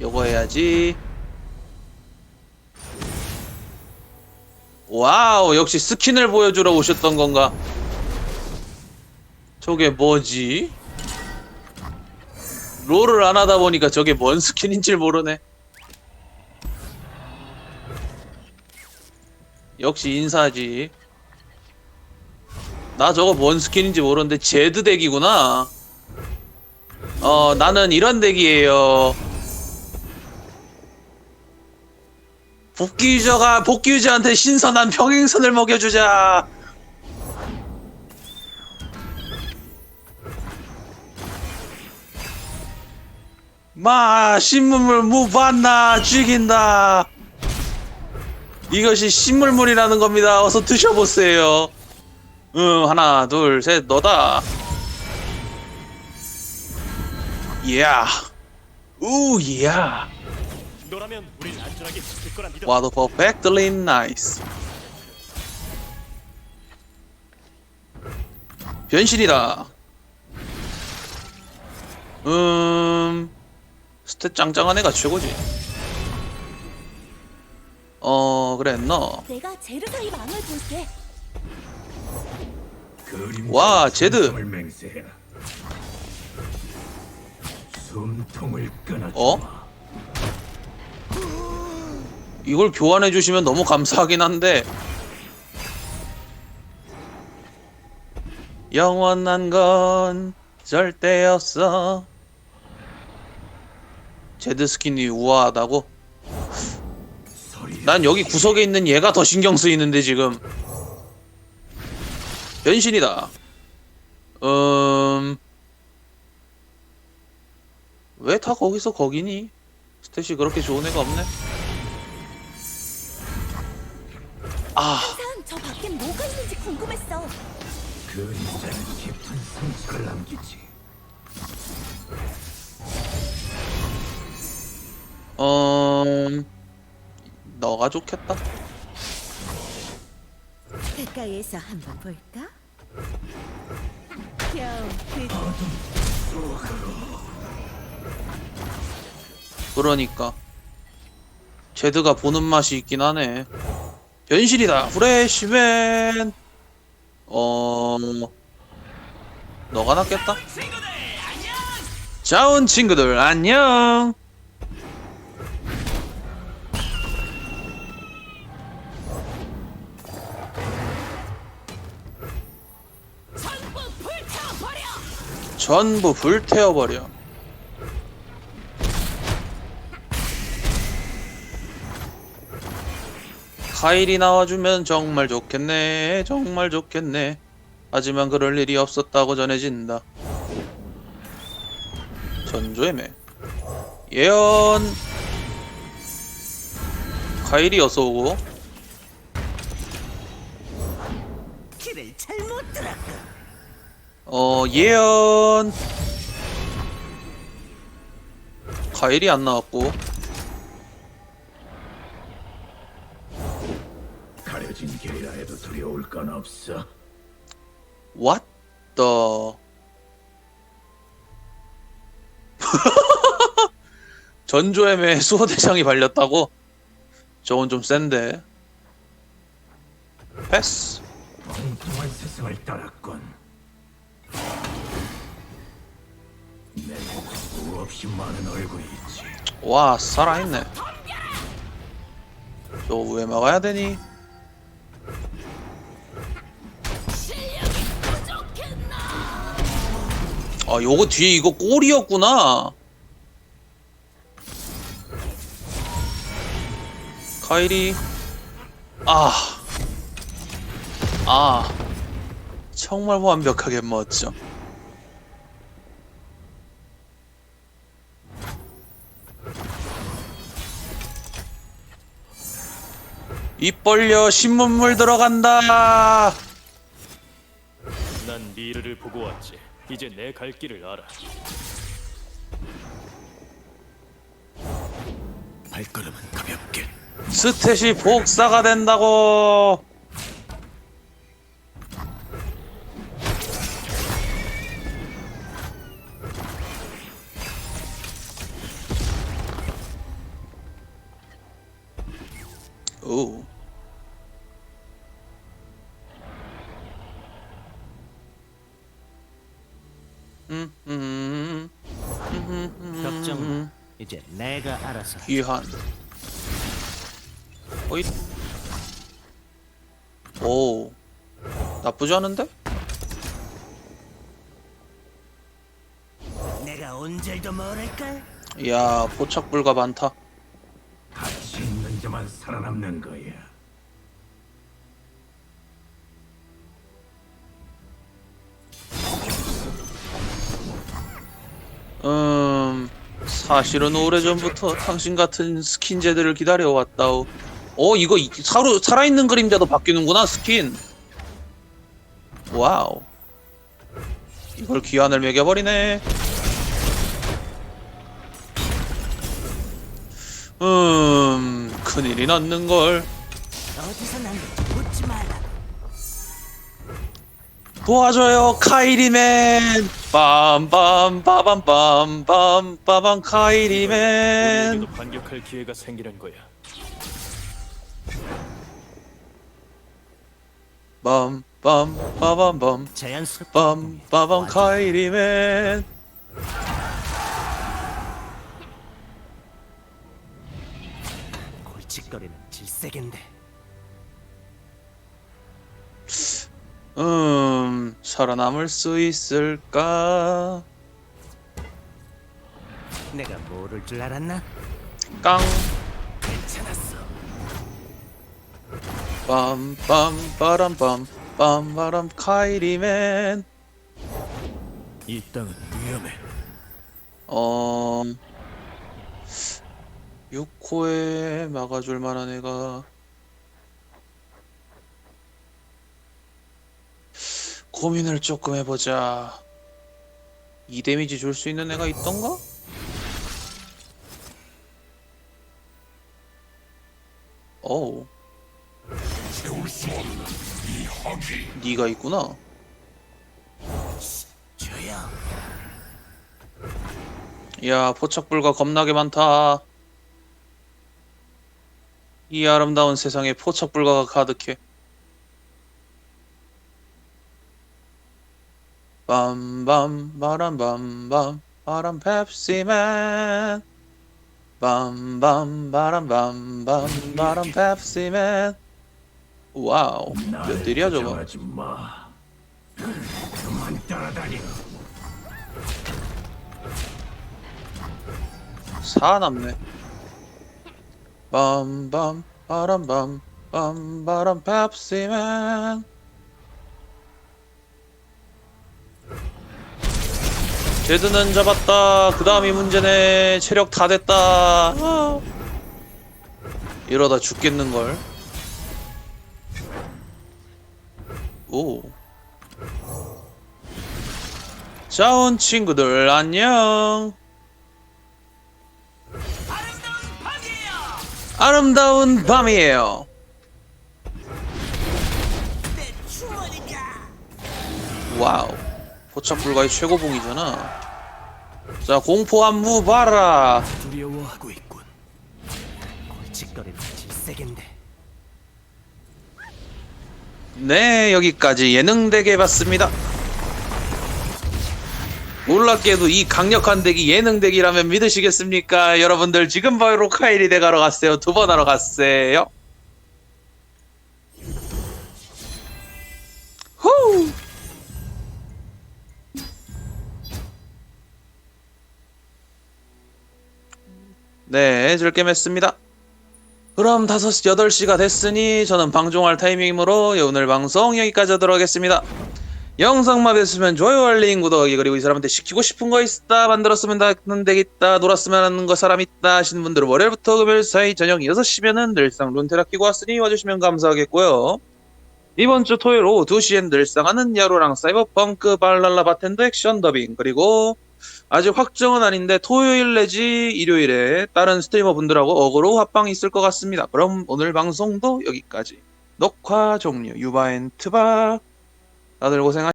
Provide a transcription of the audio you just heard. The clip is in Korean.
요거 해야지. 와우, 역시 스킨을 보여주러 오셨던 건가? 저게 뭐지? 롤을 안 하다 보니까 저게 뭔 스킨인지 모르네. 역시 인사지. 나 저거 뭔 스킨인지 모르는데 제드 덱이구나. 어, 나는 이런 덱이에요. 복귀 유저가 복귀 유저한테 신선한 평행선을 먹여주자. 마 신문물 무반나 죽인다. 이것이 신물물이라는 겁니다. 어서 드셔보세요. 응 하나 둘 셋 너다. 이야. 우 이야. 너라면 우린 안전하게 지킬 거라 믿어. 와도 perfectly nice. 변신이다. 음, 스탯 짱짱한 애가 최고지. 어, 그래, 너. 내가 제르사의 망을 볼게. 와, 제드. 숨통을. 어? 이걸 교환해 주시면 너무 감사하긴 한데. 영원한 건 절대 없어. 제드 스킨이 우아하다고? 난 여기 구석에 있는 얘가 더 신경 쓰이는데 지금 변신이다. 음. 왜 다 거기서 거기니? 스탯이 그렇게 좋은 애가 없네. 아, 항상 저 밖엔 뭐가 있는지 궁금했어. 그림자는 깊은 상처를 남기지. 음, 너가 좋겠다. 가까이에서 한번 볼까? 겨우 그 그러니까 제드가 보는 맛이 있긴 하네. 변신이다. 프레시맨. 어, 너가 낫겠다. 자온 친구들 안녕. 전부 불태워버려. 카일이 나와주면 정말 좋겠네. 정말 좋겠네. 하지만 그럴 일이 없었다고 전해진다. 전조의 매. 예언. 카일이 어서오고. 어, 예언. 카일이 안 나왔고. 두려울 건 없어. What the? 전조엠에 수호대장이 발렸다고? 저건 좀 센데. 패스. 엉뚱한 스승을 따랐군. 내 수없이 많은 얼굴이 있지. 와, 살아있네. 저거 왜 막아야 되니? 아, 요거 뒤에 이거 골이었구나. 카이리. 아. 아. 정말 완벽하게 멋져. 입 벌려 신문물 들어간다. 난 미르를 보고 왔지. 이제 내 갈 길을 알아. 발걸음은 가볍게 스탯이 복사가 된다고. 오. 이제 내가 알아서. 귀한. 어이. 오. 나쁘지 않은데? 내가 온줄도 모를걸? 이야, 포착 불가 많다. 가치 있는 자만 살아남는 거야. 사실은 오래전부터 당신 같은 스킨제들을 기다려왔다오. 어, 이거 이- 사로, 살아있는 그림자도 바뀌는구나, 스킨. 와우. 이걸 귀환을 매겨버리네. 음, 큰일이 났는 걸. 어디서 난지 묻지 말라. 도와줘요, 카이리맨! 빰빰, 빠밤, 빰빰, 빠밤, 카이리맨! 우리에게도 반격할 기회가 생기는 거야. 빰, 빰, 빠밤, 빰, 자연스럽게 빰, 빠밤, 카이리맨! 골칫거리는 질색인데 음, 살아남을 수 있을까? 내가 모를 줄 알았나? 깡, 괜찮았어. 빰, 빰, 빠람, 빰, 빰, 바람, 카이리맨! 이 땅은 위험해. 어... 6호에 막아줄 만한 애가 고민을 조금 해보자 2 데미지 줄 수 있는 애가 있던가? 어우 네가 있구나. 야, 포착불가 겁나게 많다. 이 아름다운 세상에 포착불가가 가득해. 빰밤 바람 밤밤 바람 펩시맨 빰밤 바람 밤밤 바람 펩시맨 와우 몇 딜이야 저거. 그만 따라다녀. 사 남네. 빰빰 바람밤 빰바람 펩시맨 제드는 잡았다. 그 다음이 문제네. 체력 다 됐다. 아. 이러다 죽겠는걸. 오. 자온 친구들 안녕. 아름다운 밤이에요. 와우. 포착 불가의 최고봉이잖아. 자, 공포 안무 봐라. 두려워하고 있군. 네, 여기까지 예능 대게 봤습니다. 놀랍게도 이 강력한 덱이 예능 덱이라면 믿으시겠습니까? 여러분들 지금 바로 덱 하러 갔어요. 두 번 하러 갔어요. 네, 즐게 맸습니다. 그럼 5시, 8시가 됐으니 저는 방종할 타이밍이므로 오늘 방송 여기까지 하도록 하겠습니다. 영상 마음에 드시면 좋아요, 알림, 구독하기 그리고 이 사람한테 시키고 싶은 거 있다, 만들었으면 하는 덱 있다, 놀았으면 하는 거 사람 있다 하시는 분들은 월요일부터 금요일 사이 저녁 6시면은 늘상 룬테라 끼고 왔으니 와주시면 감사하겠고요. 이번 주 토요일 오후 2시엔 늘상 하는 야로랑 사이버펑크 발랄라 바텐더 액션 더빙 그리고 아직 확정은 아닌데 토요일 내지 일요일에 다른 스트리머 분들하고 어그로 합방이 있을 것 같습니다. 그럼 오늘 방송도 여기까지. 녹화 종료. 유바엔 트바. 다들 고생하